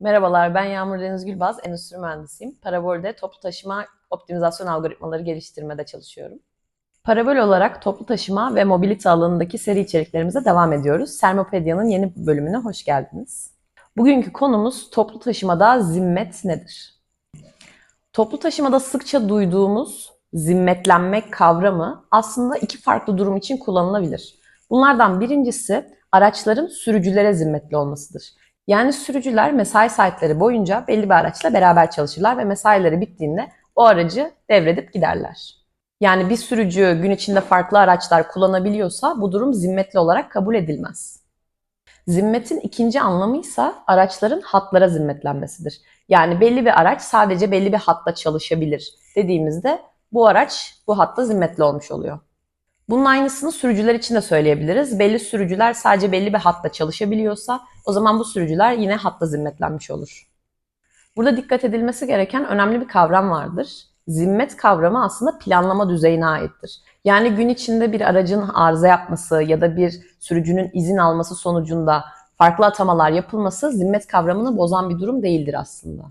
Merhabalar, ben Yağmur Deniz Gülbaz, endüstri mühendisiyim. Parabol'de toplu taşıma optimizasyon algoritmaları geliştirmede çalışıyorum. Parabol olarak toplu taşıma ve mobilite alanındaki seri içeriklerimize devam ediyoruz. Sermopedia'nın yeni bölümüne hoş geldiniz. Bugünkü konumuz toplu taşımada zimmet nedir? Toplu taşımada sıkça duyduğumuz zimmetlenmek kavramı aslında iki farklı durum için kullanılabilir. Bunlardan birincisi araçların sürücülere zimmetli olmasıdır. Yani sürücüler mesai saatleri boyunca belli bir araçla beraber çalışırlar ve mesaileri bittiğinde o aracı devredip giderler. Yani bir sürücü gün içinde farklı araçlar kullanabiliyorsa bu durum zimmetli olarak kabul edilmez. Zimmetin ikinci anlamı ise araçların hatlara zimmetlenmesidir. Yani belli bir araç sadece belli bir hatta çalışabilir dediğimizde bu araç bu hatta zimmetli olmuş oluyor. Bunun aynısını sürücüler için de söyleyebiliriz. Belli sürücüler sadece belli bir hatta çalışabiliyorsa o zaman bu sürücüler yine hatta zimmetlenmiş olur. Burada dikkat edilmesi gereken önemli bir kavram vardır. Zimmet kavramı aslında planlama düzeyine aittir. Yani gün içinde bir aracın arıza yapması ya da bir sürücünün izin alması sonucunda farklı atamalar yapılması zimmet kavramını bozan bir durum değildir aslında.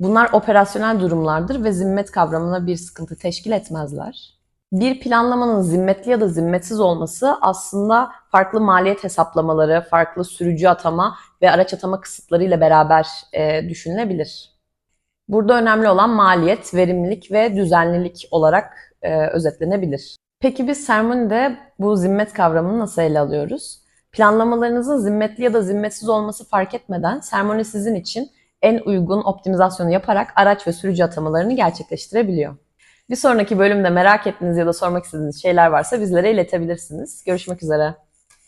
Bunlar operasyonel durumlardır ve zimmet kavramına bir sıkıntı teşkil etmezler. Bir planlamanın zimmetli ya da zimmetsiz olması aslında farklı maliyet hesaplamaları, farklı sürücü atama ve araç atama kısıtlarıyla beraber e, düşünülebilir. Burada önemli olan maliyet, verimlilik ve düzenlilik olarak e, özetlenebilir. Peki biz sermonide bu zimmet kavramını nasıl ele alıyoruz? Planlamalarınızın zimmetli ya da zimmetsiz olması fark etmeden sermoni sizin için en uygun optimizasyonu yaparak araç ve sürücü atamalarını gerçekleştirebiliyor. Bir sonraki bölümde merak ettiğiniz ya da sormak istediğiniz şeyler varsa bizlere iletebilirsiniz. Görüşmek üzere.